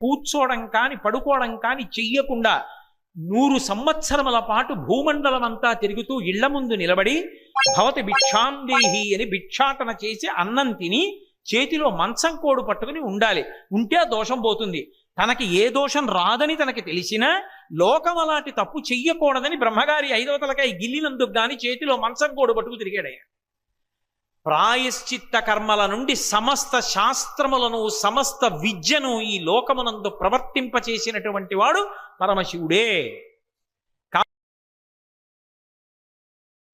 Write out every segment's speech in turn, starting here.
కూర్చోవడం కాని పడుకోవడం కాని చెయ్యకుండా నూరు సంవత్సరముల పాటు భూమండలం అంతా తిరుగుతూ ఇళ్ళ ముందు నిలబడి భవతి భిక్షాందేహి అని భిక్షాటన చేసి అన్నం తిని చేతిలో మంచం కోడు పట్టుకుని ఉండాలి. ఉంటే ఆ దోషం పోతుంది. తనకి ఏ దోషం రాదని తనకి తెలిసినా లోకం అలాంటి తప్పు చెయ్యకూడదని బ్రహ్మగారి ఐదవ తలకాయ గిల్లినందుకు గాని చేతిలో మంచం కోడు పట్టుకు తిరిగాడయ్య ప్రాయశ్చిత్త కర్మల నుండి సమస్త శాస్త్రములను సమస్త విద్యను ఈ లోకమునందు ప్రవర్తింపచేసినటువంటి వాడు పరమశివుడే.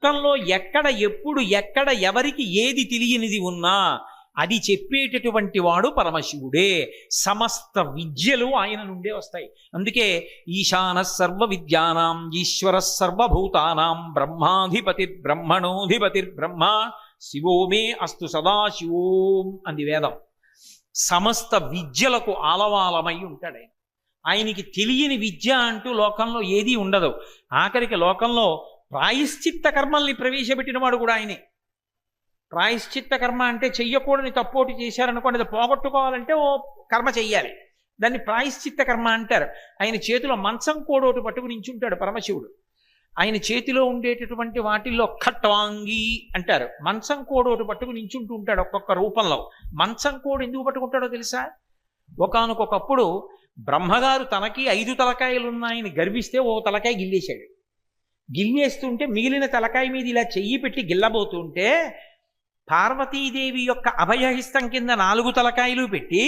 లోకంలో ఎక్కడ ఎప్పుడు ఎక్కడ ఎవరికి ఏది తెలియనిది ఉన్నా అది చెప్పేటటువంటి వాడు పరమశివుడే. సమస్త విద్యలు ఆయన నుండే వస్తాయి. అందుకే ఈశాన సర్వ విద్యానాం ఈశ్వర సర్వభూతానాం బ్రహ్మాధిపతి బ్రహ్మణోధిపతి బ్రహ్మ శివోమే అస్తు సదాశివోం అంది వేదం. సమస్త విద్యలకు ఆలవాలమై ఉంటాడు ఆయన. ఆయనకి తెలియని విద్య అంటూ లోకంలో ఏదీ ఉండదు. ఆఖరికి లోకంలో ప్రాయశ్చిత్త కర్మల్ని ప్రవేశపెట్టినవాడు కూడా ఆయనే. ప్రాయశ్చిత్త కర్మ అంటే చెయ్యకూడని తప్పోటి చేశారనుకోండి అది పోగొట్టుకోవాలంటే ఓ కర్మ చెయ్యాలి. దాన్ని ప్రాయశ్చిత్త కర్మ అంటారు. ఆయన చేతిలో మంచం కోడోటు పట్టుకుని నించుంటాడు పరమశివుడు. ఆయన చేతిలో ఉండేటటువంటి వాటిల్లో ఖట్వాంగి అంటారు. మంచం కోడు ఒకటి పట్టుకుని నించుంటూ ఉంటాడు ఒక్కొక్క రూపంలో. మంచం కోడు ఎందుకు పట్టుకుంటాడో తెలుసా? ఒకనకొకప్పుడు బ్రహ్మగారు తనకి ఐదు తలకాయలు ఉన్నాయని గర్విస్తే ఓ తలకాయ గిల్లేశాడు. గిల్లేస్తుంటే మిగిలిన తలకాయ మీద ఇలా చెయ్యి పెట్టి గిల్లబోతుంటే పార్వతీదేవి యొక్క అభయహిస్తం కింద నాలుగు తలకాయలు పెట్టి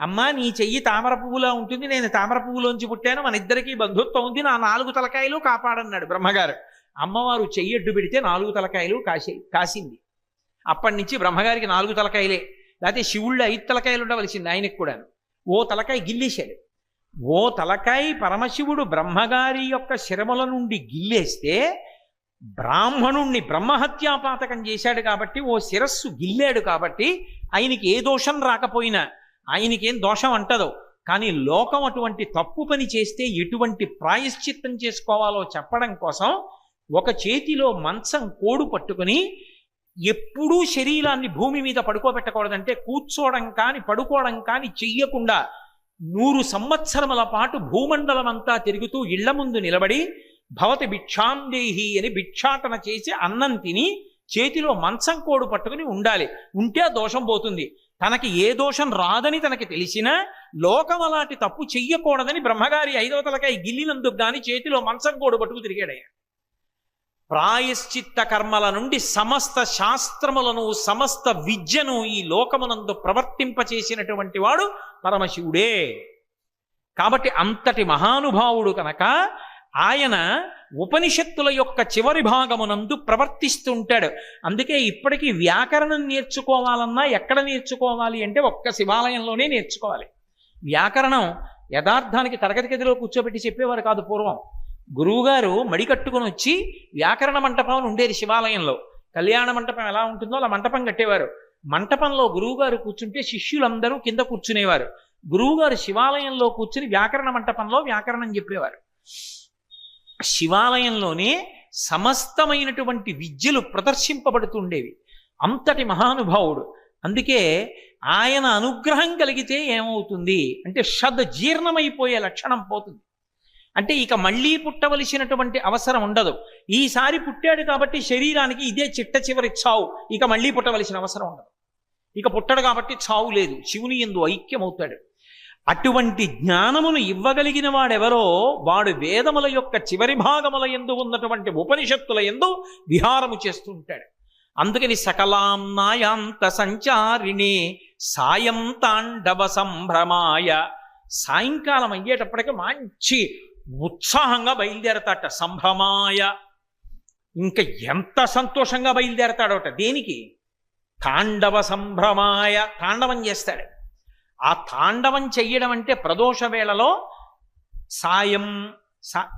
అమ్మా నీ చెయ్యి తామర పువ్వులా ఉంటుంది నేను తామర పువ్వులోంచి పుట్టాను మన ఇద్దరికీ బంధుత్వం ఉంది నా నాలుగు తలకాయలు కాపాడన్నాడు బ్రహ్మగారు. అమ్మవారు చెయ్యి అడ్డు పెడితే నాలుగు తలకాయలు కాసే కాసింది. అప్పటి నుంచి బ్రహ్మగారికి నాలుగు తలకాయలే లేకపోతే శివుళ్ళు ఐదు తలకాయలు ఉండవలసింది ఆయనకు కూడా ఓ తలకాయ గిల్లేశాడు. ఓ తలకాయ పరమశివుడు బ్రహ్మగారి యొక్క శిరముల నుండి గిల్లేస్తే బ్రాహ్మణుణ్ణి బ్రహ్మహత్యాపాతకం చేశాడు కాబట్టి ఓ శిరస్సు గిల్లాడు కాబట్టి ఆయనకి ఏ దోషం రాకపోయినా ఆయనకేం దోషం అంటదో. కానీ లోకం అటువంటి తప్పు పని చేస్తే ఎటువంటి ప్రాయశ్చిత్తం చేసుకోవాలో చెప్పడం కోసం ఒక చేతిలో మంచం కోడు పట్టుకుని ఎప్పుడూ శరీరాన్ని భూమి మీద పడుకోబెట్టకూడదంటే కూర్చోవడం కానీ పడుకోవడం కానీ చెయ్యకుండా నూరు సంవత్సరముల పాటు భూమండలం అంతా తిరుగుతూ ఇళ్ళ ముందు నిలబడి భవతి భిక్షాందేహి అని భిక్షాటన చేసి అన్నం తిని చేతిలో మంచం కోడు పట్టుకుని ఉండాలి. ఉంటే ఆ దోషం పోతుంది. తనకి ఏ దోషం రాదని తనకి తెలిసినా లోకం అలాంటి తప్పు చెయ్యకూడదని బ్రహ్మగారి ఐదవ తలకాయ గిల్లినందుకు గాని చేతిలో మంచం కోడు పట్టుకు తిరిగాడయ్యా. ప్రాయశ్చిత్త కర్మల నుండి సమస్త శాస్త్రములను సమస్త విద్యను ఈ లోకమునందు ప్రవర్తింపచేసినటువంటి వాడు పరమశివుడే. కాబట్టి అంతటి మహానుభావుడు కనుక ఆయన ఉపనిషత్తుల యొక్క చివరి భాగమునందు ప్రవర్తిస్తుంటాడు. అందుకే ఇప్పటికీ వ్యాకరణం నేర్చుకోవాలన్నా ఎక్కడ నేర్చుకోవాలి అంటే ఒక్క శివాలయంలోనే నేర్చుకోవాలి. వ్యాకరణం యథార్థానికి తరగతి గదిలో కూర్చోబెట్టి చెప్పేవారు కాదు పూర్వం. గురువుగారు మడికట్టుకుని వచ్చి వ్యాకరణ మంటపం ఉండేది శివాలయంలో. కళ్యాణ మంటపం ఎలా ఉంటుందో అలా మంటపం కట్టేవారు. మంటపంలో గురువుగారు కూర్చుంటే శిష్యులందరూ కింద కూర్చునేవారు. గురువుగారు శివాలయంలో కూర్చుని వ్యాకరణ మంటపంలో వ్యాకరణం చెప్పేవారు. శివాలయంలోనే సమస్తమైనటువంటి విద్యలు ప్రదర్శింపబడుతుండేవి. అంతటి మహానుభావుడు. అందుకే ఆయన అనుగ్రహం కలిగితే ఏమవుతుంది? అంటే షద్ జీర్ణమైపోయే లక్షణం పోతుంది. అంటే ఇక మళ్ళీ పుట్టవలసినటువంటి అవసరం ఉండదు. ఈసారి పుట్టాడు కాబట్టి శరీరానికి ఇదే చిట్ట చివరి చావు. ఇక మళ్ళీ పుట్టవలసిన అవసరం ఉండదు. ఇక పుట్టడు కాబట్టి చావు లేదు. శివుని ఎందు ఐక్యమవుతాడు. అటువంటి జ్ఞానమును ఇవ్వగలిగిన వాడెవరో వాడు వేదముల యొక్క చివరి భాగముల ఎందు ఉన్నటువంటి ఉపనిషత్తుల ఎందు విహారము చేస్తుంటాడు. అందుకని సకలాంనాయాంత సంచారిణి సాయం తాండవ సంభ్రమాయ. సాయంకాలం అయ్యేటప్పటికి మంచి ఉత్సాహంగా బయలుదేరతాట సంభ్రమాయ. ఇంకా ఎంత సంతోషంగా బయలుదేరతాడోట? దేనికి? తాండవ సంభ్రమాయ తాండవం చేస్తాడు. ఆ తాండవం చెయ్యడం అంటే ప్రదోష వేళలో సాయం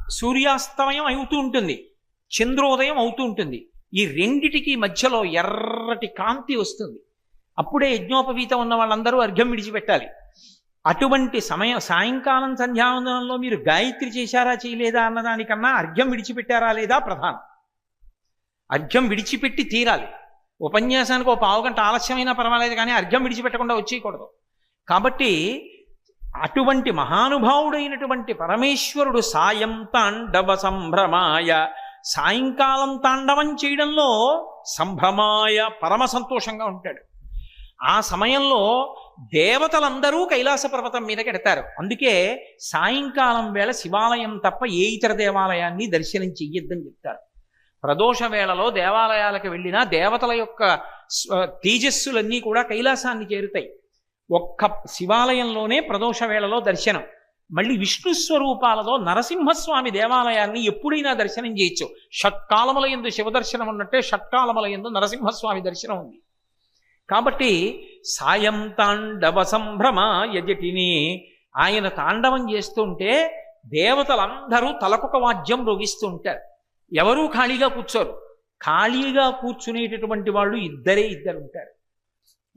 సూర్యాస్తమయం అవుతూ ఉంటుంది చంద్రోదయం అవుతూ ఉంటుంది. ఈ రెండిటికి మధ్యలో ఎర్రటి కాంతి వస్తుంది. అప్పుడే యజ్ఞోపవీతం ఉన్న వాళ్ళందరూ అర్ఘ్యం విడిచిపెట్టాలి. అటువంటి సమయం సాయంకాలం సంధ్యావందనంలో మీరు గాయత్రి చేశారా చేయలేదా అన్నదానికన్నా అర్ఘ్యం విడిచిపెట్టారా లేదా ప్రధానం. అర్ఘ్యం విడిచిపెట్టి తీరాలి. ఉపన్యాసానికి ఒక పావుగంట ఆలస్యమైనా పర్వాలేదు కానీ అర్ఘ్యం విడిచిపెట్టకుండా వచ్చేయకూడదు. కాబట్టి అటువంటి మహానుభావుడైనటువంటి పరమేశ్వరుడు సాయం తాండవ సంభ్రమాయ. సాయంకాలం తాండవం చేయడంలో సంభ్రమాయ పరమ సంతోషంగా ఉంటాడు. ఆ సమయంలో దేవతలందరూ కైలాస పర్వతం మీద ఎడతారు. అందుకే సాయంకాలం వేళ శివాలయం తప్ప ఏ ఇతర దేవాలయాన్ని దర్శనం చెయ్యొద్దని చెప్తారు. ప్రదోష వేళలో దేవాలయాలకు వెళ్ళినా దేవతల యొక్క తేజస్సులన్నీ కూడా కైలాసాన్ని చేరుతాయి. ఒక్క శివాలయంలోనే ప్రదోష వేళలో దర్శనం. మళ్ళీ విష్ణు స్వరూపాలలో నరసింహస్వామి దేవాలయాన్ని ఎప్పుడైనా దర్శనం చేయొచ్చు. షట్కాలముల ఎందు శివదర్శనం ఉన్నట్టే షట్కాలముల ఎందు నరసింహస్వామి దర్శనం ఉంది. కాబట్టి సాయం తాండవ సంభ్రమ యజటిని ఆయన తాండవం చేస్తుంటే దేవతలందరూ తలకొక వాద్యం రోగిస్తూ ఉంటారు. ఎవరూ ఖాళీగా కూర్చోరు. ఖాళీగా కూర్చునేటటువంటి వాళ్ళు ఇద్దరే ఇద్దరు ఉంటారు.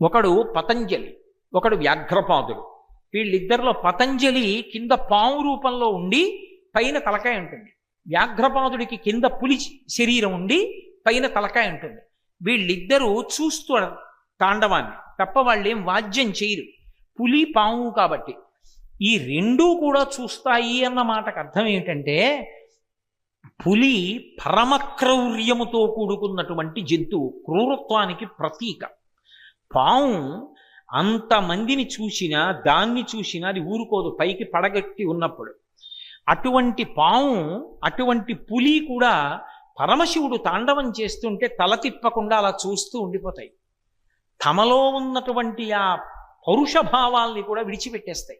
ఒకడు పతంజలి ఒకడు వ్యాఘ్రపాదుడు. వీళ్ళిద్దరిలో పతంజలి కింద పాము రూపంలో ఉండి పైన తలకాయ ఉంటుంది. వ్యాఘ్రపాదుడికి కింద పులి శరీరం ఉండి పైన తలకాయ ఉంటుంది. వీళ్ళిద్దరూ చూస్తూ తాండవాన్ని తప్ప వాళ్ళేం వాద్యం చేయరు. పులి పాము కాబట్టి. ఈ రెండూ కూడా చూస్తాయి అన్న మాటకు అర్థం ఏమిటంటే పులి పరమక్రౌర్యముతో కూడుకున్నటువంటి జంతువు క్రూరత్వానికి ప్రతీక. పాము అంతమందిని చూసినా దాన్ని చూసినా అది ఊరుకోదు. పైకి పడగట్టి ఉన్నప్పుడు. అటువంటి పాము అటువంటి పులి కూడా పరమశివుడు తాండవం చేస్తుంటే తల తిప్పకుండా అలా చూస్తూ ఉండిపోతాయి. తమలో ఉన్నటువంటి ఆ పౌరుష భావాల్ని కూడా విడిచిపెట్టేస్తాయి.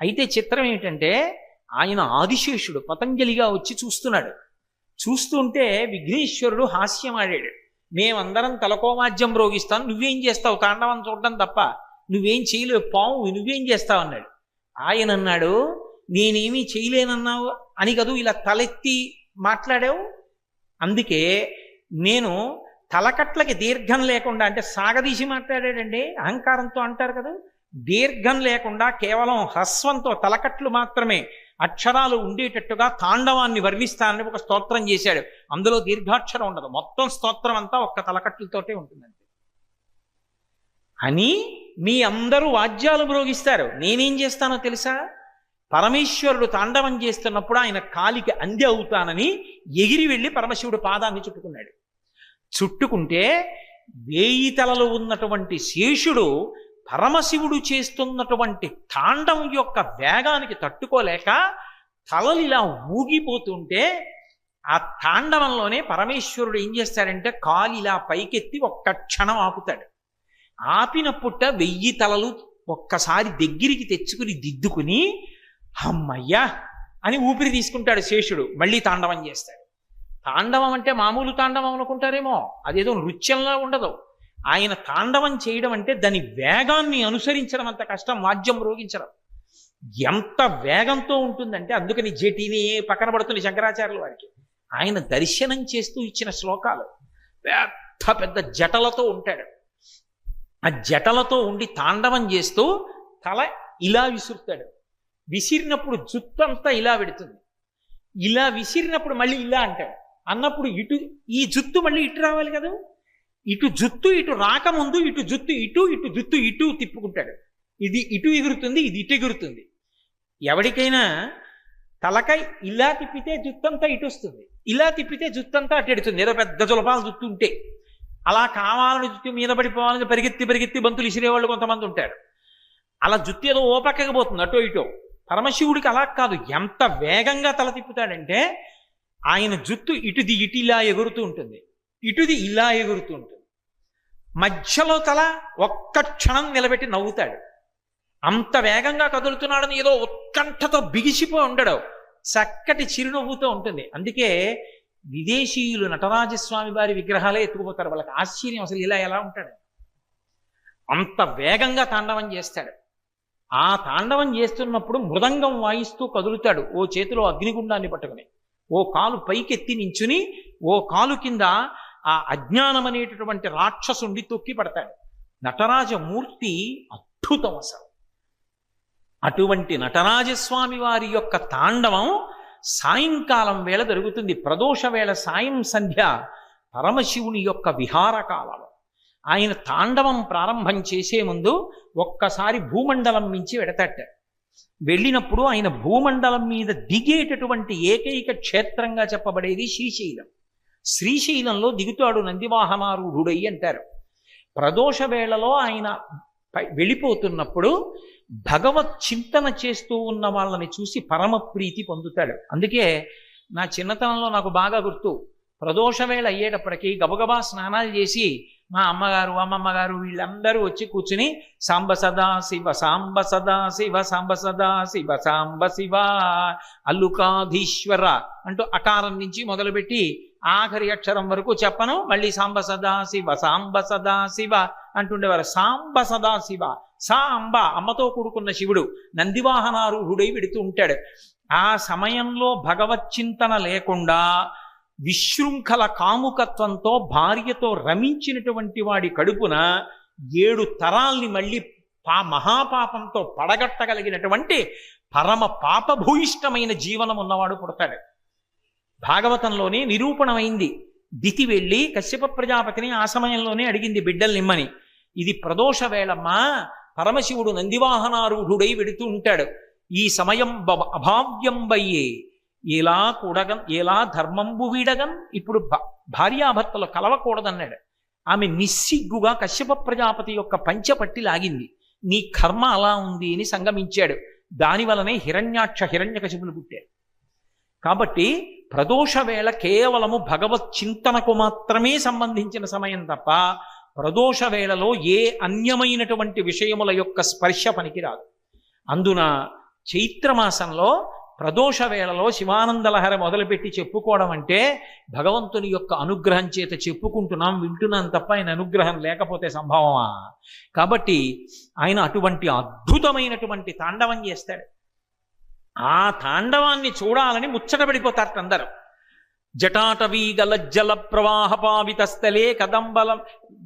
అయితే చిత్రం ఏంటంటే ఆయన ఆదిశేషుడు పతంజలిగా వచ్చి చూస్తున్నాడు. చూస్తుంటే విఘ్నేశ్వరుడు హాస్యం ఆడాడు మేమందరం తలకోమాజ్యం రోగిస్తాం. నువ్వేం చేస్తావు? తాండవం చూడడం తప్ప నువ్వేం చేయలేవు. పాము నువ్వేం చేస్తావు? అన్నాడు. ఆయన అన్నాడు నేనేమీ చేయలేనన్నావు అని కదూ ఇలా తలెత్తి మాట్లాడావు. అందుకే నేను తలకట్లకి దీర్ఘం లేకుండా అంటే సాగదీసి మాట్లాడాడండి అహంకారంతో అంటారు కదా దీర్ఘం లేకుండా కేవలం హ్రస్వంతో తలకట్లు మాత్రమే అక్షరాలు ఉండేటట్టుగా తాండవాన్ని వర్ణిస్తానని ఒక స్తోత్రం చేశాడు. అందులో దీర్ఘాక్షరం ఉండదు. మొత్తం స్తోత్రం అంతా ఒక్క తలకట్లతోటే ఉంటుందండి. అని మీ అందరూ వాద్యాలు మ్రోగిస్తారు. నేనేం చేస్తానో తెలుసా? పరమేశ్వరుడు తాండవం చేస్తున్నప్పుడు ఆయన కాలికి అంది అవుతానని ఎగిరి వెళ్ళి పరమశివుడు పాదాన్ని చుట్టుకున్నాడు. చుట్టుకుంటే వేయి తలలు ఉన్నటువంటి శేషుడు పరమశివుడు చేస్తున్నటువంటి తాండం యొక్క వేగానికి తట్టుకోలేక తలలు ఇలా ఊగిపోతుంటే ఆ తాండవంలోనే పరమేశ్వరుడు ఏం చేస్తాడంటే కాలు ఇలా పైకెత్తి ఒక్క క్షణం ఆపుతాడు. ఆపినప్పుట వెయ్యి తలలు ఒక్కసారి దగ్గరికి తెచ్చుకుని దిద్దుకుని అమ్మయ్యా అని ఊపిరి తీసుకుంటాడు శేషుడు మళ్ళీ తాండవం చేస్తాడు. తాండవం అంటే మామూలు తాండవం అనుకుంటారేమో అదేదో నృత్యంలా ఉండదు. ఆయన తాండవం చేయడం అంటే దాని వేగాన్ని అనుసరించడం అంత కష్టం వాద్యం రోగించడం. ఎంత వేగంతో ఉంటుందంటే అందుకని జటిని పక్కన పడుతుంది శంకరాచార్యుల వారికి. ఆయన దర్శనం చేస్తూ ఇచ్చిన శ్లోకాలు. పెద్ద పెద్ద జటలతో ఉంటాడు. ఆ జటలతో ఉండి తాండవం చేస్తూ తల ఇలా విసురుతాడు. విసిరినప్పుడు జుత్తంతా ఇలా పెడుతుంది ఇలా విసిరినప్పుడు మళ్ళీ ఇలా అంటాడు. అన్నప్పుడు ఇటు ఈ జుత్తు మళ్ళీ ఇటు రావాలి కదా? ఇటు జుత్తు ఇటు రాకముందు ఇటు జుత్తు ఇటు ఇటు జుత్తు ఇటు తిప్పుకుంటాడు. ఇది ఇటు ఎగురుతుంది ఇది ఇటు ఎగురుతుంది. ఎవరికైనా తలకాయ ఇలా తిప్పితే జుత్తంతా ఇటు వస్తుంది. ఇలా తిప్పితే జుత్తంతా అటు ఎడుతుంది. ఏదో పెద్ద జులపాలు జుత్తు ఉంటే. అలా కావాలని జుత్తు మీద పడిపోవాలని పరిగెత్తి పరిగెత్తి బంతులు ఇసిరేవాళ్ళు కొంతమంది ఉంటారు. అలా జుత్తు ఏదో ఓ పక్కకి పోతుంది అటో ఇటో. పరమశివుడికి అలా కాదు. ఎంత వేగంగా తల తిప్పుతాడంటే ఆయన జుత్తు ఇటుది ఇటు ఇలా ఎగురుతూ ఉంటుంది. ఇటుది ఇలా ఎగురుతూ ఉంటుంది మధ్యలో తల ఒక్క క్షణం నిలబెట్టి నవ్వుతాడు. అంత వేగంగా కదులుతున్నాడని ఏదో ఉత్కంఠతో బిగిసిపోయి ఉండడు. చక్కటి చిరునవ్వుతో ఉంటుంది. అందుకే విదేశీయులు నటరాజస్వామి వారి విగ్రహాలే ఎత్తుకుపోతారు. వాళ్ళకి ఆశ్చర్యం అసలు ఇలా ఎలా ఉంటాడు. అంత వేగంగా తాండవం చేస్తాడు. ఆ తాండవం చేస్తున్నప్పుడు మృదంగం వాయిస్తూ కదులుతాడు ఓ చేతిలో అగ్నిగుండాన్ని పట్టుకుని. ఓ కాలు పైకెత్తి నించుని ఓ కాలు కింద ఆ అజ్ఞానం అనేటటువంటి రాక్షసుండి తొక్కి పడతాడు. నటరాజమూర్తి అద్భుతం అసలు. అటువంటి నటరాజస్వామి వారి యొక్క తాండవం సాయంకాలం వేళ జరుగుతుంది. ప్రదోష వేళ సాయం సంధ్య పరమశివుని యొక్క విహార కాలంలో ఆయన తాండవం ప్రారంభం చేసే ముందు ఒక్కసారి భూమండలం మించి వెడతట్ట. వెళ్ళినప్పుడు ఆయన భూమండలం మీద దిగేటటువంటి ఏకైక క్షేత్రంగా చెప్పబడేది శ్రీశైలం. శ్రీశైలంలో దిగుతాడు నందివాహనారూఢుడై అంటారు. ప్రదోష వేళలో ఆయన పై- వెళ్ళిపోతున్నప్పుడు భగవత్ చింతన చేస్తూ ఉన్న వాళ్ళని చూసి పరమ ప్రీతి పొందుతాడు. అందుకే నా చిన్నతనంలో నాకు బాగా గుర్తు. ప్రదోష వేళ అయ్యేటప్పటికీ గబగబా స్నానాలు చేసి మా అమ్మగారు అమ్మమ్మగారు వీళ్ళందరూ వచ్చి కూర్చుని సాంబ సదా శివ సాంబ సదా శివ సాంబ సదా శివ సాంబ శివ అల్లుకాధీశ్వర అంటూ అకారం నుంచి మొదలుపెట్టి ఆఖరి అక్షరం వరకు చెప్పను. మళ్ళీ సాంబ సదాశివ సాంబ సదాశివ అంటుండేవారు. సాంబ సదా శివ సా అంబ అమ్మతో కూడుకున్న శివుడు నందివాహనారూఢుడై వెడుతూ ఉంటాడు. ఆ సమయంలో భగవత్ చింతన లేకుండా విశృంఖల కాముకత్వంతో భార్యతో రమించినటువంటి వాడి కడుపున ఏడు తరాల్ని మళ్ళీ పా మహాపాపంతో పడగట్టగలిగినటువంటి పరమ పాపభూయిష్టమైన జీవనం ఉన్నవాడు పుడతాడు. భాగవతంలోనే నిరూపణమైంది. దితి వెళ్ళి కశ్యప ప్రజాపతిని ఆ సమయంలోనే అడిగింది బిడ్డలు నిమ్మని ఇది ప్రదోష వేళమ్మా పరమశివుడు నందివాహనారూఢుడై వెడుతూ ఉంటాడు. ఈ సమయం అభావ్యంబయ్యే. ఎలా కూడగన్ ఎలా ధర్మంబు వీడగన్ ఇప్పుడు భ- భార్యాభర్తలు కలవకూడదన్నాడు. ఆమె నిస్సిగ్గుగా కశ్యప ప్రజాపతి యొక్క పంచపట్టి లాగింది. నీ కర్మ అలా ఉంది అని సంగమించాడు. దానివలనే హిరణ్యాక్ష హిరణ్యకశిపులు పుట్టాడు కాబట్టి ప్రదోష వేళ కేవలము భగవత్ చింతనకు మాత్రమే సంబంధించిన సమయం తప్ప ప్రదోష వేళలో ఏ అన్యమైనటువంటి విషయముల యొక్క స్పర్శ పనికిరాదు. అందున చైత్రమాసంలో ప్రదోష వేళలో శివానందలహర మొదలుపెట్టి చెప్పుకోవడం అంటే భగవంతుని యొక్క అనుగ్రహం చేత చెప్పుకుంటున్నాం వింటున్నాం తప్ప ఆయన అనుగ్రహం లేకపోతే సంభవమా? కాబట్టి ఆయన అటువంటి అద్భుతమైనటువంటి తాండవం చేస్తాడు. ఆ తాండవాన్ని చూడాలని ముచ్చటపడిపోతారట అందరూ జటాటవీ గలజ్జల ప్రవాహ పావితస్థలే కదంబలం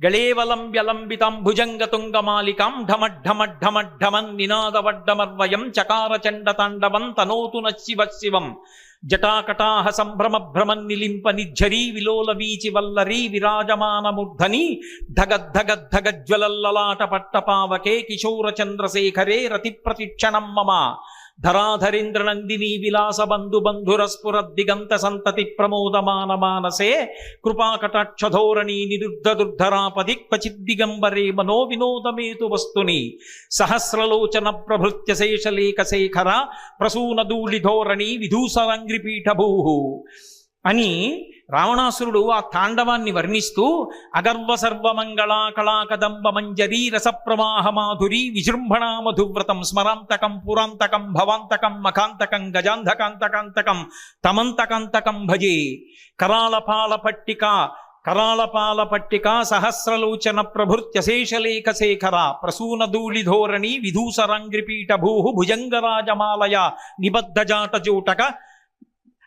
గళేవలం వ్యలంబితం భుజంగతుంగమాలికాం ఢమఢమఢమఢమన్ నినాదవడ్డమర్వయం చకార చండ తాండవం తనోతున శివ శివం జటాకటాహ సంభ్రమ భ్రమం నిలింప నిఝరీ విలోల వీచి వల్లరీ విరాజమానమూర్ధని ధగద్ధగద్ధగజ్వలల్లలాట పట్టపావకే కిశోర చంద్రశేఖరే రతి ప్రతిక్షణం మమ. ధరాధరేంద్ర నందిని విలాస బంధు బంధుర స్ఫురద్దిగంత సంతతి ప్రమోదమాన మానసే కృపాకటాక్షధోరణి నిరుద్ధ దుర్ధరాపది క్వచిద్దిగంబరే మనో వినోదమేతు వస్తుని సహస్రలోచన ప్రభృత్య శేషలేఖ శేఖర ప్రసూన ధూళిధోరణి విధూసరంగ్రిపీఠభూ అని రావణాసురుడు ఆ తాండవాన్ని వర్ణిస్తూ అగర్వ సర్వమంగళా కళాకదంబ మంజరీ రసప్రవాహ మాధురి విజృంభణా మధువ్రతం స్మరాంతకం పురాంతకం భవాంతకం మఖాంతకం గజాంధకాంతకాంతకం తమంతకాంతకం భజే కరాళపాల పట్టిక కరాళపాల పట్టిక సహస్రలోచన ప్రభృత్యశేషలేఖ శేఖర ప్రసూన ధూళిధోరణి విధూసరాంగ్రిపీఠ భూ భుజంగరాజమాలయ నిబద్ధజాట జూటక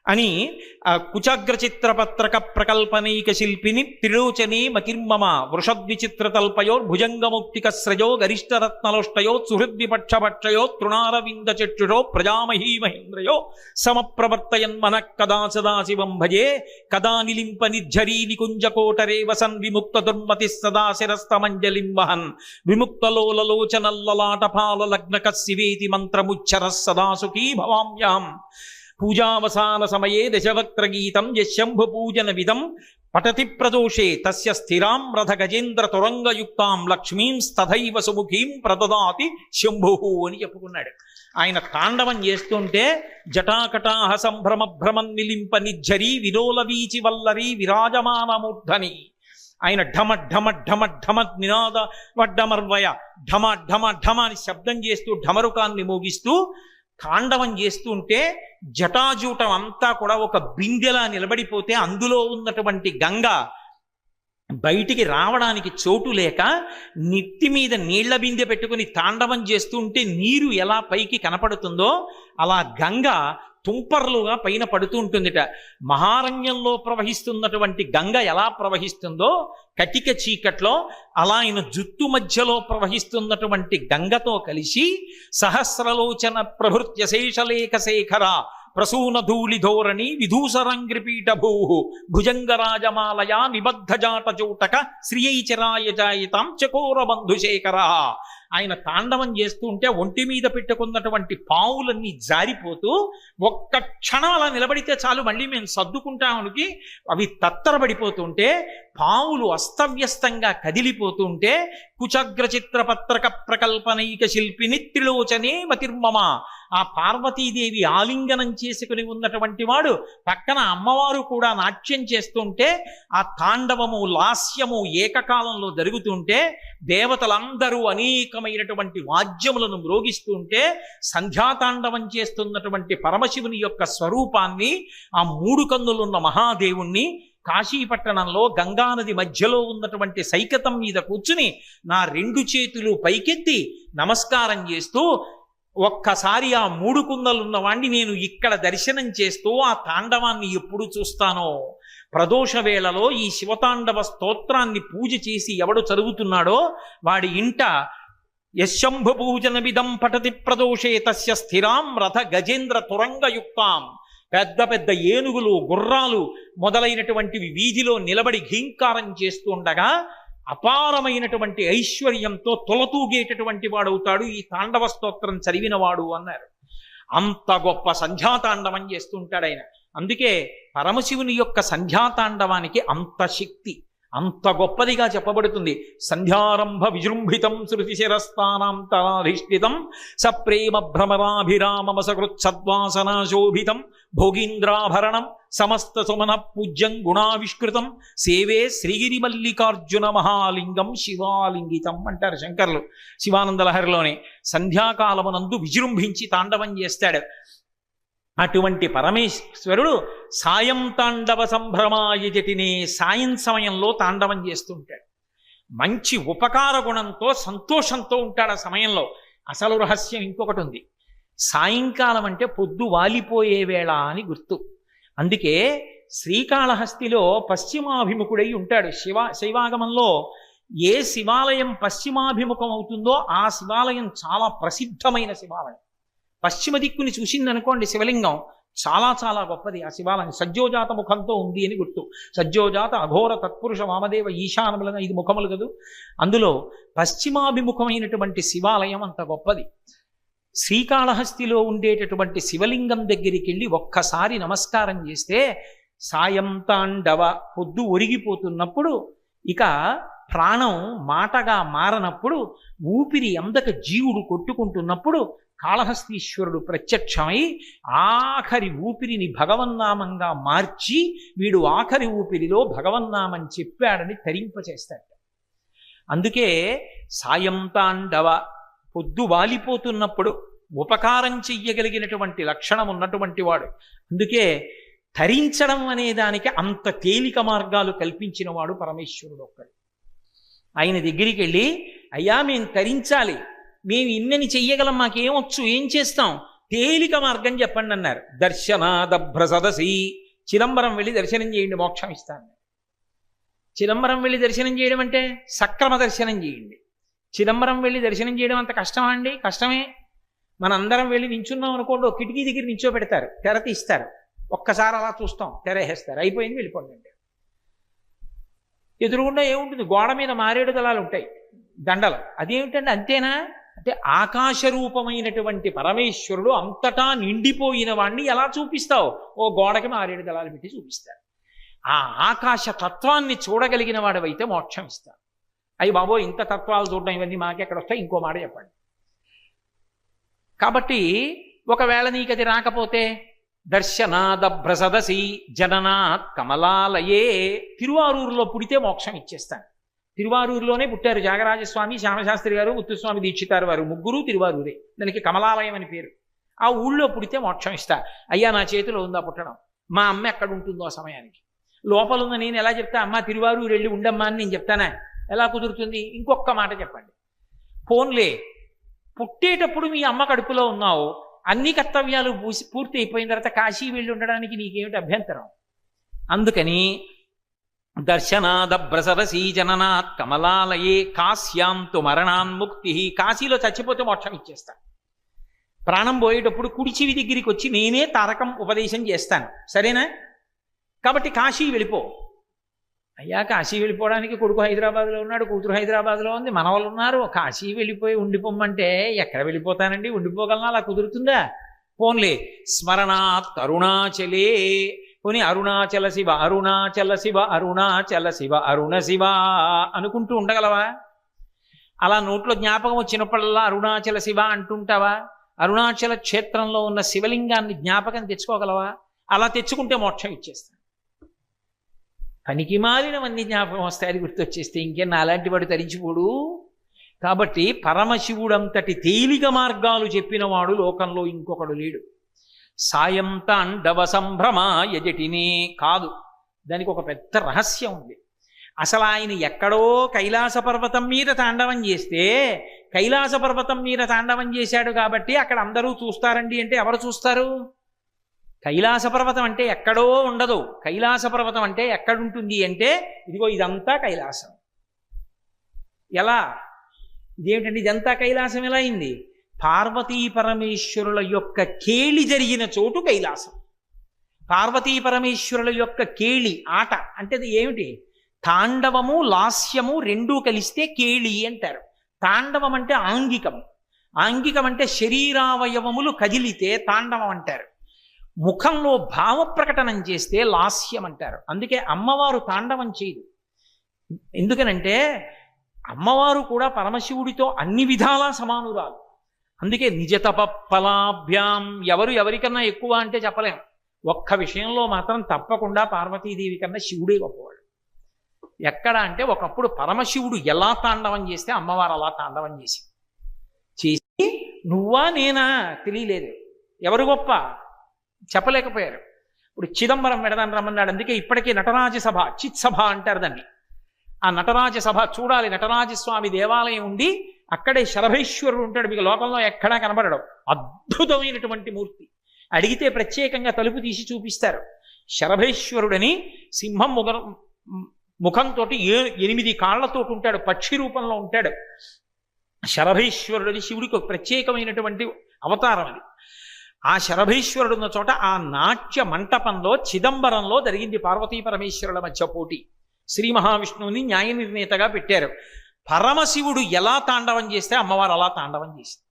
అని ఆ కుచాగ్ర చిత్రపత్రక ప్రకల్పనైక శిల్పిని త్రిలోచనే మతిర్మమ వృషద్విచిత్రతల్పయో భుజంగముక్తిక శ్రయో గరిష్టరత్నలోష్టయో సుహృద్విపక్షపక్షయో తృణారవింద చక్షుషో ప్రజామహీ మహేంద్రయో సమప్రవర్తయన్ మన కదా సదాశివం భజే కదా నిలింప నిర్ఝరీ నికుంజకోటరే వసన్ విముక్త దుర్మతి సదా శిరస్తమంజలిం వహన్ విముక్తలోలలోచనల్లలాటపాల లగ్నక శివేతి మంత్రముచ్చర సదా సుఖీ భవామ్యాం పూజావసాన సమయే దశవక్త్ర గీతం యశంభు పూజన విధం పటతి ప్రదోషే తస్య స్థిరాం రథ గజేంద్ర తురంగయుక్తాం లక్ష్మీం స్తథైవ సుముఖీం ప్రదదాతి శంభు అని చెప్పుకున్నాడు. ఆయన తాండవం చేస్తుంటే జటాకటాహ సంభ్రమ భ్రమం నిలింప నిజ్జరి విరోల వీచి వల్లరి విరాజమానమూర్ధని. ఆయన ఢమ ఢమ ఢమ ఢమ నినాద వడ్డమర్వయ ఢమ ఢమ ఢమ అని శబ్దం చేస్తూ ఢమరుకాన్ని మోగిస్తూ తాండవం చేస్తుంటే జటాజూటం అంతా కూడా ఒక బిందెలా నిలబడిపోతే అందులో ఉన్నటువంటి గంగ బయటికి రావడానికి చోటు లేక నెత్తి మీద నీళ్ళ బిందె పెట్టుకుని తాండవం చేస్తుంటే నీరు ఎలా పైకి కనపడుతుందో అలా గంగ తుంపర్లుగా పైన పడుతూ ఉంటుందిట. మహారణ్యంలో ప్రవహిస్తున్నటువంటి గంగ ఎలా ప్రవహిస్తుందో కటిక చీకట్లో అలా ఆయన జుత్తు మధ్యలో ప్రవహిస్తున్నటువంటి గంగతో కలిసి సహస్రలోచన ప్రభృత్య శేషలేఖ శేఖర ప్రసూన ధూళి ధోరణి విధూసరంగ్రిపీఠ భూ భుజంగరాజమాలయ నిబద్ధజాట చోటక శ్రియైచరాయ జాయితాం చకోర బంధుశేఖర ఆయన తాండవం చేస్తూ ఉంటే ఒంటి మీద పెట్టుకున్నటువంటి పావులన్నీ జారిపోతూ ఒక్క క్షణం అలా నిలబడితే చాలు మళ్ళీ మేము సర్దుకుంటామునికి అవి తత్తరబడిపోతుంటే పావులు అస్తవ్యస్తంగా కదిలిపోతుంటే కుచగ్ర చిత్ర పత్రక ప్రకల్పనైక శిల్పిని త్రిలోచనే మతిర్మమ ఆ పార్వతీదేవి ఆలింగనం చేసుకుని ఉన్నటువంటి వాడు పక్కన అమ్మవారు కూడా నాట్యం చేస్తుంటే ఆ తాండవము లాస్యము ఏకకాలంలో జరుగుతుంటే దేవతలందరూ అనేకమైనటువంటి వాద్యములను మ్రోగిస్తుంటే సంధ్యాతాండవం చేస్తున్నటువంటి పరమశివుని యొక్క స్వరూపాన్ని ఆ మూడు కన్నులున్న మహాదేవుణ్ణి కాశీపట్టణంలో గంగానది మధ్యలో ఉన్నటువంటి సైకతం మీద కూర్చుని నా రెండు చేతులు పైకెత్తి నమస్కారం చేస్తూ ఒక్కసారి ఆ మూడు కుందలున్న వాణ్ణి నేను ఇక్కడ దర్శనం చేస్తూ ఆ తాండవాన్ని ఎప్పుడు చూస్తానో? ప్రదోష వేళలో ఈ శివతాండవ స్తోత్రాన్ని పూజ చేసి ఎవడు చదువుతున్నాడో వాడి ఇంట యశంభ పూజనమిదం పఠతి ప్రదోషే తస్య స్థిరాం రథ గజేంద్ర తురంగయుక్తాం. పెద్ద పెద్ద ఏనుగులు గుర్రాలు మొదలైనటువంటివి వీధిలో నిలబడి ఘీంకారం చేస్తుండగా అపారమైనటువంటి ఐశ్వర్యంతో తొలతూగేటటువంటి వాడవుతాడు. ఈ తాండవ స్తోత్రం చదివినవాడు అన్నారు. అంత గొప్ప సంధ్యాతాండవం చేస్తుంటాడు ఆయన. అందుకే పరమశివుని యొక్క సంధ్యాతాండవానికి అంత శక్తి. అంత గొప్పదిగా చెప్పబడుతుంది. సంధ్యారంభ విజృంభితం శృతి శిరస్థానాంతరాధిష్ఠితం సప్రేమ భ్రమరాభిరామమసకృత్సద్వాసనాశోభితం భోగీంద్రాభరణం సమస్త సుమన పూజ్యం గుణావిష్కృతం. సేవే శ్రీగిరి మల్లికార్జున మహాలింగం శివాలింగితం అంటారు శంకర్లు శివానంద లహరిలోనే సంధ్యాకాలమునందు విజృంభించి తాండవం చేస్తాడు. అటువంటి పరమేశ్వరుడు సాయం తాండవ సంభ్రమాయజటినే సాయం సమయంలో తాండవం చేస్తుంటాడు మంచి ఉపకార గుణంతో సంతోషంతో ఉంటాడు ఆ సమయంలో. అసలు రహస్యం ఇంకొకటి ఉంది. సాయంకాలం అంటే పొద్దు వాలిపోయే వేళ అని గుర్తు. అందుకే శ్రీకాళహస్తిలో పశ్చిమాభిముఖుడై ఉంటాడు. శివ శైవాగమంలో ఏ శివాలయం పశ్చిమాభిముఖం అవుతుందో ఆ శివాలయం చాలా ప్రసిద్ధమైన శివాలయం. పశ్చిమ దిక్కుని చూసిందనుకోండి శివలింగం. చాలా చాలా గొప్పది. ఆ శివాలయం సజ్జోజాత ముఖంతో ఉంది అని గుర్తు. సజ్జోజాత అఘోర తత్పురుష వామదేవ ఈశానములన ఐదు ముఖములు కదూ? అందులో పశ్చిమాభిముఖమైనటువంటి శివాలయం అంత గొప్పది. శ్రీకాళహస్తిలో ఉండేటటువంటి శివలింగం దగ్గరికి వెళ్ళి ఒక్కసారి నమస్కారం చేస్తే సాయం తాండవ పొద్దు ఒరిగిపోతున్నప్పుడు ఇక ప్రాణం మాటగా మారనప్పుడు ఊపిరి అందక జీవుడు కొట్టుకుంటున్నప్పుడు కాళహస్తీశ్వరుడు ప్రత్యక్షమై ఆఖరి ఊపిరిని భగవన్నామంగా మార్చి వీడు ఆఖరి ఊపిరిలో భగవన్నామని చెప్పాడని తరింపచేస్తాడు. అందుకే సాయంతాండవ పొద్దు వాలిపోతున్నప్పుడు ఉపకారం చెయ్యగలిగినటువంటి లక్షణం ఉన్నటువంటి వాడు. అందుకే తరించడం అనే దానికి అంత తేలిక మార్గాలు కల్పించిన వాడు పరమేశ్వరుడు ఒక్కడు. ఆయన దగ్గరికి వెళ్ళి అయ్యా మేము తరించాలి. మేము ఇన్నని చెయ్యగలం మాకేమొచ్చు ఏం చేస్తాం? తేలిక మార్గం చెప్పండి అన్నారు. దర్శనాదభ్ర సదసి చిదంబరం వెళ్ళి దర్శనం చేయండి మోక్షం ఇస్తాను. చిదంబరం వెళ్ళి దర్శనం చేయడం అంటే సక్రమ దర్శనం చేయండి. చిదంబరం వెళ్ళి దర్శనం చేయడం అంత కష్టమా అండి? కష్టమే. మనందరం వెళ్ళి నించున్నాం అనుకోండి ఒక కిటికీ దగ్గర నించో పెడతారు తెర తీస్తారు. ఒక్కసారి అలా చూస్తాం తెరేసేస్తారు అయిపోయింది వెళ్ళిపోండి అంటే. ఎదురుగుండా ఏముంటుంది? గోడ మీద మారేడు దళాలు ఉంటాయి దండలు. అదేమిటండి? అంతేనా? అంటే ఆకాశ రూపమైనటువంటి పరమేశ్వరుడు అంతటా నిండిపోయిన వాణ్ణి ఎలా చూపిస్తావు? ఓ గోడకి మారేడు దళాలు పెట్టి చూపిస్తాడు. ఆ ఆకాశ తత్వాన్ని చూడగలిగిన వాడవైతే మోక్షం ఇస్తాడు. అయ్యి బాబో ఇంత తత్వాలు చూడడం ఇవన్నీ మాకెక్కడ వస్తాయి? ఇంకో మాట చెప్పండి. కాబట్టి ఒకవేళ నీకు అది రాకపోతే దర్శనాదభ్రసదసి జననాత్ కమలాలయే తిరువారూరులో పుడితే మోక్షం ఇచ్చేస్తాను తిరువారూరులోనే పుట్టారు జాగరాజస్వామి శ్యామశాస్త్రి గారు ముత్తుస్వామి దీక్షితారు వారు ముగ్గురు తిరువారూరే. దానికి కమలాలయం అని పేరు. ఆ ఊళ్ళో పుడితే మోక్షం ఇస్తా. అయ్యా నా చేతిలో ఉందా పుట్టడం? మా అమ్మ ఎక్కడ ఉంటుందో ఆ సమయానికి. లోపల ఉన్న నేను ఎలా చెప్తా? అమ్మ తిరువారూరు వెళ్ళి ఉండమ్మా అని నేను చెప్తానా? ఎలా కుదురుతుంది? ఇంకొక మాట చెప్పండి. ఫోన్లే. పుట్టేటప్పుడు మీ అమ్మ కడుపులో ఉన్నావు. అన్ని కర్తవ్యాలు పూసి పూర్తి అయిపోయిన తర్వాత కాశీ వెళ్ళి ఉండడానికి నీకేమిటి అభ్యంతరం? అందుకని దర్శనాదభ్రసరసీ జననాత్ కమలాలయే కాశ్యాంతు మరణాన్ముక్తి కాశీలో చచ్చిపోతే మోక్షం ఇచ్చేస్తాను. ప్రాణం పోయేటప్పుడు కుడిచివి దగ్గరికి వచ్చి నేనే తారకం ఉపదేశం చేస్తాను. సరేనా? కాబట్టి కాశీ వెళ్ళిపో. అయ్యా కాశీ వెళ్ళిపోవడానికి కొడుకు హైదరాబాద్లో ఉన్నాడు కూతురు హైదరాబాద్లో ఉంది మనవాళ్ళు ఉన్నారు. కాశీ వెళ్ళిపోయి ఉండిపోమ్మంటే ఎక్కడ వెళ్ళిపోతానండి? ఉండిపోగలనా? అలా కుదురుతుందా? పోన్లే. స్మరణాత్ కరుణాచలే పోనీ అరుణాచల శివ అరుణాచల శివ అరుణాచల శివ అరుణ శివ అనుకుంటూ ఉండగలవా? అలా నోట్లో జ్ఞాపకం వచ్చినప్పుడల్లా అరుణాచల శివ అంటుంటావా? అరుణాచల క్షేత్రంలో ఉన్న శివలింగాన్ని జ్ఞాపకం తెచ్చుకోగలవా? అలా తెచ్చుకుంటే మోక్షం ఇచ్చేస్తాను పనికి మాలినవన్నీ జ్ఞాపకం వస్తాయని గుర్తొచ్చేస్తే ఇంకే నాలాంటి వాడు తరించిపోడు. కాబట్టి పరమశివుడంతటి తేలిక మార్గాలు చెప్పినవాడు లోకంలో ఇంకొకడు లేడు. సాయం తాండవ సంభ్రమ యజటినే కాదు. దానికి ఒక పెద్ద రహస్యం ఉంది. అసలు ఆయన ఎక్కడో కైలాస పర్వతం మీద తాండవం చేస్తే కైలాస పర్వతం మీద తాండవం చేశాడు కాబట్టి అక్కడ అందరూ చూస్తారండి అంటే ఎవరు చూస్తారు? కైలాస పర్వతం అంటే ఎక్కడో ఉండదు. కైలాస పర్వతం అంటే ఎక్కడుంటుంది అంటే ఇదిగో ఇదంతా కైలాసం. ఎలా? ఇదేమిటండి? ఇదంతా కైలాసం ఎలా అయింది? పార్వతీ పరమేశ్వరుల యొక్క కేళి జరిగిన చోటు కైలాసం. పార్వతీ పరమేశ్వరుల యొక్క కేళి ఆట అంటే ఏమిటి? తాండవము లాస్యము రెండూ కలిస్తే కేళి అంటారు. తాండవం అంటే ఆంగికం ఆంగికం అంటే శరీరావయవములు కదిలితే తాండవం అంటారు. ముఖంలో భావ ప్రకటనం చేస్తే లాస్యం అంటారు. అందుకే అమ్మవారు తాండవం చేయదు ఎందుకనంటే అమ్మవారు కూడా పరమశివుడితో అన్ని విధాలా సమానురాలు. అందుకే నిజతప ఫలాభ్యాం ఎవరు ఎవరికన్నా ఎక్కువ అంటే చెప్పలేం. ఒక్క విషయంలో మాత్రం తప్పకుండా పార్వతీదేవి కన్నా శివుడే గొప్పవాడు. ఎక్కడ అంటే ఒకప్పుడు పరమశివుడు ఎలా తాండవం చేస్తే అమ్మవారు అలా తాండవం చేసి చేసి నువ్వా నేనా తెలియలేదు. ఎవరు గొప్ప? చెప్పలేకపోయారు. ఇప్పుడు చిదంబరం వెడదాన్ని రమ్మన్నాడు. అందుకే ఇప్పటికీ నటరాజ సభ చిత్ సభ అంటారు దాన్ని. ఆ నటరాజ సభ చూడాలి. నటరాజస్వామి దేవాలయం ఉండి అక్కడే శరభేశ్వరుడు ఉంటాడు. మీకు లోకంలో ఎక్కడా కనబడడం. అద్భుతమైనటువంటి మూర్తి. అడిగితే ప్రత్యేకంగా తలుపు తీసి చూపిస్తారు. శరభేశ్వరుడని సింహం ముఖ ముఖంతో ఏ ఎనిమిది కాళ్ళతో ఉంటాడు. పక్షి రూపంలో ఉంటాడు. శరభేశ్వరుడని శివుడికి ఒక ప్రత్యేకమైనటువంటి అవతారం అది. ఆ శరభేశ్వరుడు ఉన్న చోట ఆ నాట్య మంటపంలో చిదంబరంలో జరిగింది పార్వతీ పరమేశ్వరుల మధ్య పోటీ. శ్రీ మహావిష్ణువుని న్యాయ నిర్ణేతగా పెట్టారు. పరమశివుడు ఎలా తాండవం చేస్తే అమ్మవారు అలా తాండవం చేసింది.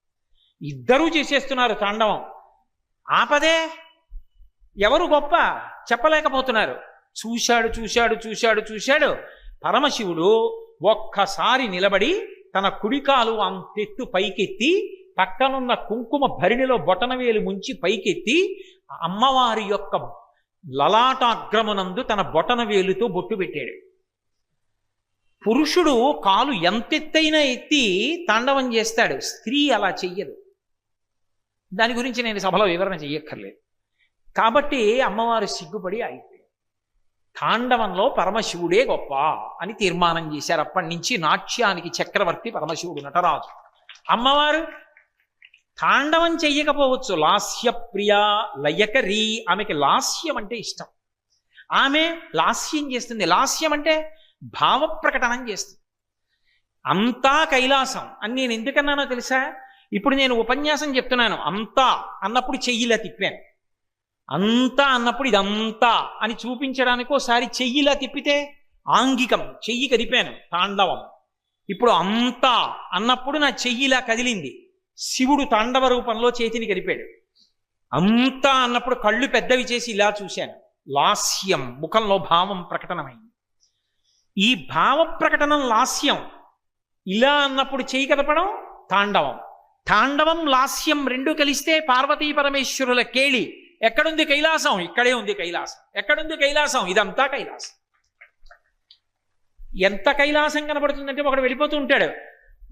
ఇద్దరూ చేసేస్తున్నారు తాండవం. ఆపదే. ఎవరు గొప్ప? చెప్పలేకపోతున్నారు. చూశాడు చూశాడు చూశాడు చూశాడు. పరమశివుడు ఒక్కసారి నిలబడి తన కుడికాలు అంతెత్తు పైకెత్తి పక్కనున్న కుంకుమ భరిణిలో బొటనవేలు ముంచి పైకెత్తి అమ్మవారి యొక్క లలాటాగ్రమునందు తన బొటనవేలుతో బొట్టు పెట్టాడు. పురుషుడు కాలు ఎంతెత్తైనా ఎత్తి తాండవం చేస్తాడు. స్త్రీ అలా చెయ్యదు. దాని గురించి నేను సభలో వివరణ చెయ్యక్కర్లేదు. కాబట్టి అమ్మవారు సిగ్గుపడి అయిపోయింది తాండవంలో పరమశివుడే గొప్ప అని తీర్మానం చేశారు. అప్పటి నుంచి నాట్యానికి చక్రవర్తి పరమశివుడు నటరాజు. అమ్మవారు తాండవం చెయ్యకపోవచ్చు. లాస్య ప్రియ లయకరి. ఆమెకి లాస్యం అంటే ఇష్టం. ఆమె లాస్యం చేస్తుంది. లాస్యం అంటే భావ ప్రకటనం చేస్తుంది. అంతా కైలాసం. అని నేను ఎందుకన్నానో తెలుసా? ఇప్పుడు నేను ఉపన్యాసం చెప్తున్నాను. అంతా అన్నప్పుడు చెయ్యిలా తిప్పాను. అంతా అన్నప్పుడు ఇదంతా అని చూపించడానికి ఒకసారి చెయ్యిలా తిప్పితే ఆంగికం చెయ్యి కదిపాను తాండవం. ఇప్పుడు అంతా అన్నప్పుడు నా చెయ్యిలా కదిలింది. శివుడు తాండవ రూపంలో చేతిని కదిపాడు. అంతా అన్నప్పుడు కళ్ళు పెద్దవి చేసి ఇలా చూశాను. లాస్యం ముఖంలో భావం ప్రకటనమైంది. ఈ భావ ప్రకటనం లాస్యం. ఇలా అన్నప్పుడు చేయి కదపడం? తాండవం. తాండవం లాస్యం రెండు కలిస్తే పార్వతీ పరమేశ్వరుల కేళి. ఎక్కడుంది కైలాసం? ఇక్కడే ఉంది కైలాసం. ఎక్కడుంది కైలాసం? ఇదంతా కైలాసం. ఎంత కైలాసం కనబడుతుందంటే ఒకడు వెళ్ళిపోతూ ఉంటాడు.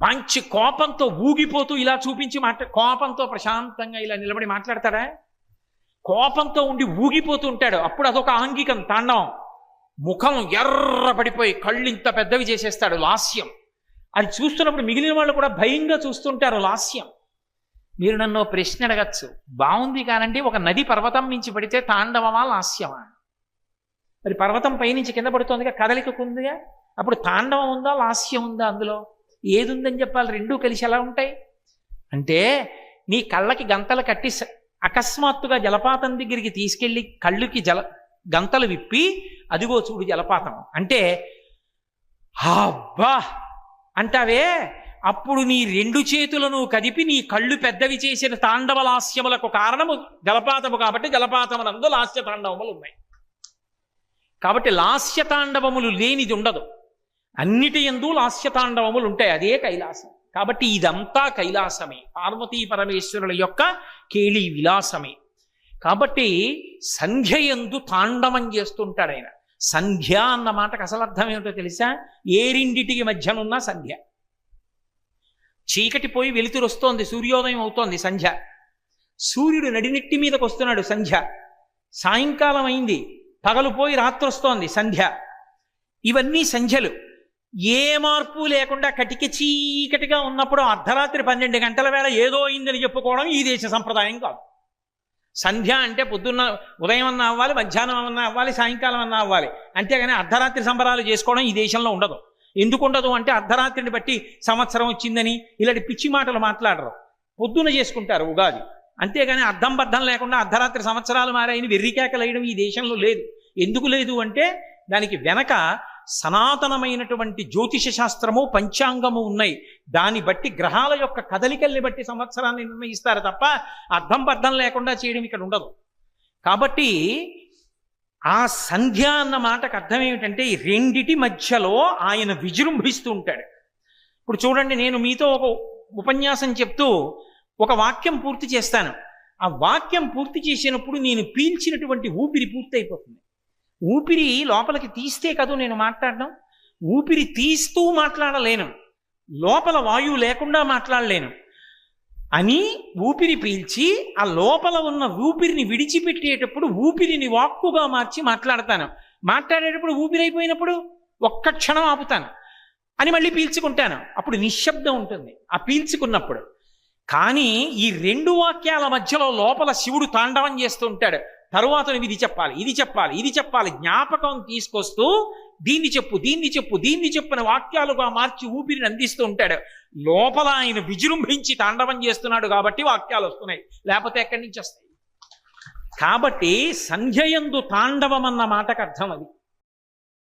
మంచి కోపంతో ఊగిపోతూ ఇలా చూపించి మాట్లా కోపంతో ప్రశాంతంగా ఇలా నిలబడి మాట్లాడతాడా? కోపంతో ఉండి ఊగిపోతూ ఉంటాడు. అప్పుడు అదొక ఆంగికం తాండవం. ముఖం ఎర్రపడిపోయి కళ్ళు ఇంత పెద్దవి చేసేస్తాడు లాస్యం. అది చూస్తున్నప్పుడు మిగిలిన వాళ్ళు కూడా భయంగా చూస్తుంటారు లాస్యం. మీరు నన్ను ప్రశ్న అడగచ్చు. బాగుంది కానండి ఒక నది పర్వతం నుంచి పడితే తాండవమా లాస్యమా? మరి పర్వతం పైనుంచి కింద పడుతోందిగా కదలికకుందిగా అప్పుడు తాండవం ఉందా లాస్యం ఉందా అందులో? ఏది ఉందని చెప్పాలి రెండూ కలిసి ఎలా ఉంటాయి? అంటే నీ కళ్ళకి గంతలు కట్టి అకస్మాత్తుగా జలపాతం దగ్గరికి తీసుకెళ్ళి కళ్ళుకి జల గంతలు విప్పి అదిగో చూడు జలపాతం. అంటే అబ్బా! అంటావే అప్పుడు నీ రెండు చేతులను కదిపి నీ కళ్ళు పెద్దవి చేసిన తాండవ లాస్యములకు కారణము జలపాతము కాబట్టి జలపాతమునందు లాస్య తాండవములు ఉన్నాయి. కాబట్టి లాస్య తాండవములు లేనిది ఉండదు. అన్నిటి ఎందు లాస్య తాండవములు ఉంటాయి. అదే కైలాసం. కాబట్టి ఇదంతా కైలాసమే. పార్వతీ పరమేశ్వరుల యొక్క కేళీ విలాసమే. కాబట్టి సంధ్య ఎందు తాండవం చేస్తుంటాడు ఆయన. సంధ్య అన్న మాటకు అసలు అర్థం ఏమిటో తెలుసా? ఏ రెండిటికి మధ్యనున్న సంధ్య. చీకటి పోయి వెలుతురు వస్తోంది సూర్యోదయం అవుతోంది సంధ్య. సూర్యుడు నడినెట్టి మీదకు వస్తున్నాడు సంధ్య. సాయంకాలం అయింది పగలు పోయి రాత్రి వస్తోంది సంధ్య. ఇవన్నీ సంధ్యలు. ఏ మార్పు లేకుండా కటిక చీకటిగా ఉన్నప్పుడు అర్ధరాత్రి పన్నెండు గంటల వేళ ఏదో అయిందని చెప్పుకోవడం ఈ దేశ సంప్రదాయం కాదు. సంధ్య అంటే పొద్దున్న ఉదయం అన్నా అవ్వాలి మధ్యాహ్నం అన్న అవ్వాలి సాయంకాలం అన్న అవ్వాలి. అంతేగాని అర్ధరాత్రి సంబరాలు చేసుకోవడం ఈ దేశంలో ఉండదు. ఎందుకు ఉండదు అంటే అర్ధరాత్రిని బట్టి సంవత్సరం వచ్చిందని ఇలాంటి పిచ్చి మాటలు మాట్లాడరు. పొద్దున చేసుకుంటారు ఉగాది. అంతేగాని అర్థం బద్ధం లేకుండా అర్ధరాత్రి సంవత్సరాలు మారాయని వెర్రికేకలు వేయడం ఈ దేశంలో లేదు. ఎందుకు లేదు అంటే దానికి వెనక సనాతనమైనటువంటి జ్యోతిష శాస్త్రము పంచాంగము ఉన్నాయి. దాన్ని బట్టి గ్రహాల యొక్క కదలికల్ని బట్టి సంవత్సరాన్ని నిర్ణయిస్తారు తప్ప అర్థం బద్ధం లేకుండా చేయడం ఇక్కడ ఉండదు. కాబట్టి ఆ సంధ్య అన్న మాటకు అర్థం ఏమిటంటే ఈ రెండిటి మధ్యలో ఆయన విజృంభిస్తూ ఉంటాడు. ఇప్పుడు చూడండి నేను మీతో ఒక ఉపన్యాసం చెప్తూ ఒక వాక్యం పూర్తి చేస్తాను. ఆ వాక్యం పూర్తి చేసినప్పుడు నేను పీల్చినటువంటి ఊపిరి పూర్తి అయిపోతుంది ఊపిరి లోపలికి తీస్తే కదూ నేను మాట్లాడడం ఊపిరి తీస్తూ మాట్లాడలేను. లోపల వాయువు లేకుండా మాట్లాడలేను. అని ఊపిరి పీల్చి ఆ లోపల ఉన్న ఊపిరిని విడిచిపెట్టేటప్పుడు ఊపిరిని వాక్కుగా మార్చి మాట్లాడతాను. మాట్లాడేటప్పుడు ఊపిరి అయిపోయినప్పుడు ఒక్క క్షణం ఆపుతాను. అని మళ్ళీ పీల్చుకుంటాను. అప్పుడు నిశ్శబ్దం ఉంటుంది. ఆ పీల్చుకున్నప్పుడు. కానీ ఈ రెండు వాక్యాల మధ్యలో లోపల శివుడు తాండవం చేస్తూ ఉంటాడు. తరువాత నువ్వు ఇది చెప్పాలి ఇది చెప్పాలి ఇది చెప్పాలి. జ్ఞాపకం తీసుకొస్తూ దీన్ని చెప్పు దీన్ని చెప్పు దీన్ని చెప్పిన వాక్యాలుగా మార్చి ఊపిరిని అందిస్తూ ఉంటాడు. లోపల ఆయన విజృంభించి తాండవం చేస్తున్నాడు కాబట్టి వాక్యాలు వస్తున్నాయి. లేకపోతే ఎక్కడి నుంచి వస్తాయి? కాబట్టి సంధ్యయందు తాండవం అన్న మాటకు అర్థం అది.